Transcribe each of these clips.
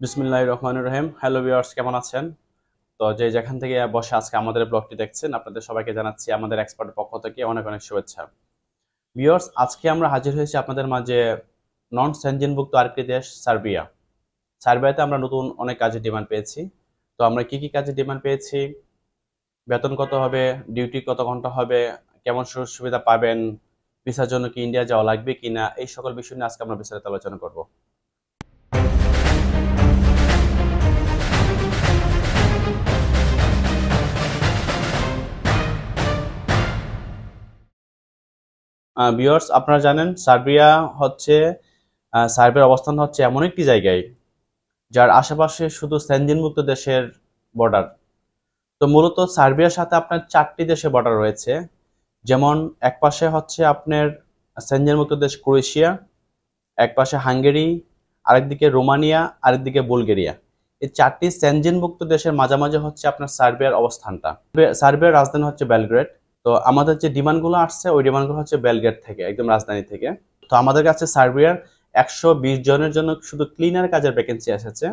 বিসমিল্লাহ রহমান রহিম। Hello viewers কেমন আছেন? তো যে যেখান থেকে বসে আজকে আমাদের ব্লগটি দেখছেন, আপনাদের সবাইকে জানাচ্ছি আমাদের এক্সপার্ট পক্ষ থেকে অনেক অনেক শুভেচ্ছা। ভিউয়ার্স আজকে আমরা হাজির হয়েছি আপনাদের মাঝে নন সেনজিনভুক্ত আরেকটি দেশ, সার্বিয়া। সার্বিয়াতে আমরা নতুন অনেক কাজের ডিমান্ড পেয়েছি। তো আমরা কি কি কাজের ডিমান্ড পেয়েছি? বেতন কত হবে? ডিউটি কত ঘণ্টা হবে? কেমন সুযোগ সুবিধা পাবেন? ভিসার জন্য কি ইন্ডিয়া যাওয়া লাগবে কিনা? এই সকল বিষয় নিয়ে আজকে আমরা বিস্তারিত আলোচনা করব। ভিউয়ার্স আপনারা জানেন, সার্বিয়া হচ্ছে সার্বিয়ার অবস্থান হচ্ছে এমন একটি জায়গায় যার আশেপাশে শুধু সেনজিনমুক্ত দেশের বর্ডার তো মূলত সার্বিয়ার সাথে আপনার চারটি দেশে বর্ডার রয়েছে। যেমন, এক পাশে হচ্ছে আপনার সেনজিনমুক্ত দেশ ক্রোয়েশিয়া, এক পাশে হাঙ্গেরি আরেকদিকে রোমানিয়া আরেকদিকে বুলগেরিয়া। এই চারটি সেনজিনমুক্ত দেশের মাঝামাঝি হচ্ছে আপনার সার্বিয়ার অবস্থানটা। সার্বিয়ার রাজধানী হচ্ছে বেলগ্রেড। তো আমাদের যে ডিমান্ডগুলো আসছে, ওই ডিমান্ডগুলো হচ্ছে বেলগেট থেকে, একদম রাজধানী থেকে। তো আমাদের কাছে সার্বিয়ার একশো বিশ জনের জন্য শুধু ক্লিনার কাজের ভ্যাকেন্সি এসেছে।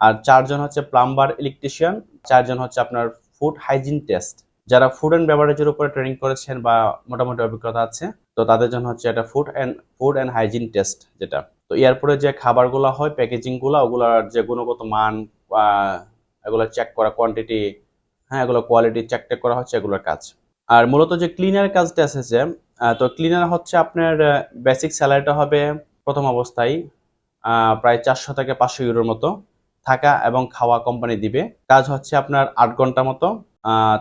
আর চারজন হচ্ছে প্লাম্বার ইলেকট্রিশিয়ান চারজন হচ্ছে আপনার ফুড হাইজিন টেস্ট যারা ফুড অ্যান্ড বেভারেজের উপরে ট্রেনিং করেছেন বা মোটামুটি অভিজ্ঞতা আছে, তো তাদের জন্য হচ্ছে এটা food and food and hygiene test যেটা। তো এয়ারপোর্টে যে খাবারগুলো হয় প্যাকেজিংগুলো ওগুলোর যে গুণগত মান এগুলো চেক করা কোয়ান্টিটি হ্যাঁ এগুলো কোয়ালিটি চেক টেক করা হচ্ছে, এগুলোর কাজ। আর মূলত যে ক্লিনার কাজটা এসেছে তো ক্লিনার হচ্ছে আপনার বেসিক স্যালারিটা হবে প্রথম অবস্থায় প্রায় চারশো থেকে পাঁচশো ইউরোর মতো থাকা এবং খাওয়া কোম্পানি দিবে। কাজ হচ্ছে আপনার আট ঘণ্টা মতো।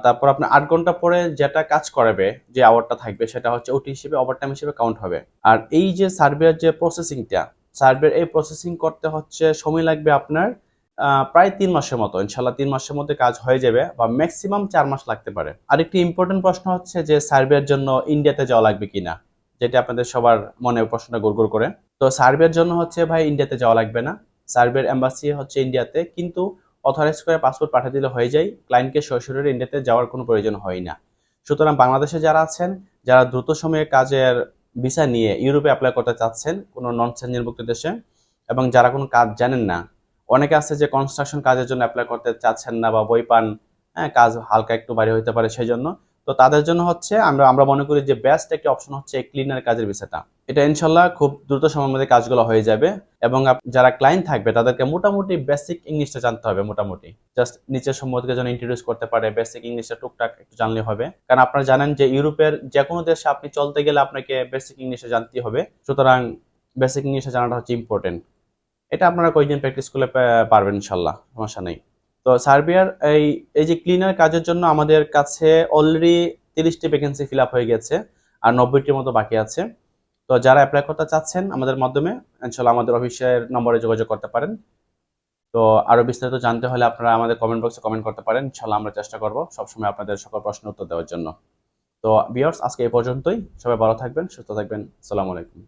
তারপর আপনার আট ঘণ্টা পরে যেটা কাজ করাবে, যে আওয়ারটা থাকবে, সেটা হচ্ছে ওটি হিসেবে ওভারটাইম হিসেবে কাউন্ট হবে। আর এই যে সার্ভের যে প্রসেসিংটা সার্ভের এই প্রসেসিং করতে হচ্ছে, সময় লাগবে আপনার প্রায় তিন মাসের মতো ইনশাল্লাহ তিন মাসের মধ্যে কাজ হয়ে যাবে বা ম্যাক্সিমাম চার মাস লাগতে পারে। আরেকটি ইম্পর্টেন্ট প্রশ্ন হচ্ছে যে সার্ভের জন্য ইন্ডিয়াতে যাওয়া লাগবে কিনা, যেটা আপনাদের সবার মনে প্রশ্নটা গুড়গুড় করে। তো সার্ভের জন্য হচ্ছে ভাই ইন্ডিয়াতে যাওয়া লাগবে না। সার্ভের এম্বাসি হচ্ছে ইন্ডিয়াতে, কিন্তু অথরাইজ করে পাসপোর্ট পাঠিয়ে দিলে হয়ে যায় ক্লায়েন্টকে সরাসরি ইন্ডিয়াতে যাওয়ার কোনো প্রয়োজন হয় না। সুতরাং বাংলাদেশে যারা আছেন, যারা দ্রুত সময়ে কাজের ভিসা নিয়ে ইউরোপে অ্যাপ্লাই করতে চাচ্ছেন, কোনো নন সেঞ্জিনভুক্ত দেশে, এবং যারা কোনো কাজ জানেন না অনেকে আছে যে কনস্ট্রাকশন কাজের জন্য অ্যাপ্লাই করতে চাচ্ছেন না বা বই পান হ্যাঁ কাজ হালকা একটু বাড়ি হতে পারে সেই জন্য তো তাদের জন্য হচ্ছে আমরা আমরা মনে করি যে বেস্ট একটি অপশন হচ্ছে ক্লিনার কাজের বিষয়টা। এটা ইনশাল্লাহ খুব দ্রুত সময়ের মধ্যে কাজগুলো হয়ে যাবে এবং যারা ক্লায়েন্ট থাকবে তাদেরকে মোটামুটি বেসিক ইংলিশটা জানতে হবে মোটামুটি। জাস্ট নিচের সম্পর্কে যেন ইন্ট্রোডিউস করতে পারে বেসিক ইংলিশটা টুকটাক একটু জানলে হবে। কারণ আপনারা জানেন যে ইউরোপের যে কোনো দেশে আপনি চলতে গেলে আপনাকে বেসিক ইংলিশে জানতে হবে। সুতরাং বেসিক ইংলিশে জানাটা হচ্ছে ইম্পর্টেন্ট এটা আপনারা কয়েকদিন প্র্যাকটিস করলে পারবেন ইনশাল্লাহ সমস্যা নেই। তো সার্বিয়ার এই এই যে ক্লিনার কাজের জন্য আমাদের কাছে অলরেডি তিরিশটি ভ্যাকেন্সি ফিল হয়ে গেছে আর নব্বইটির মতো বাকি আছে। তো যারা অ্যাপ্লাই করতে চাচ্ছেন আমাদের মাধ্যমে ইনশাল্লাহ আমাদের অফিসের নম্বরে যোগাযোগ করতে পারেন। তো আরও বিস্তারিত জানতে হলে আপনারা আমাদের কমেন্ট বক্সে কমেন্ট করতে পারেন। ইনশাল্লাহ আমরা চেষ্টা করব সবসময় আপনাদের সকল প্রশ্ন উত্তর দেওয়ার জন্য। তো বিয়ার্স আজকে এই পর্যন্তই। সবাই ভালো থাকবেন, সুস্থ থাকবেন। আসসালামু আলাইকুম।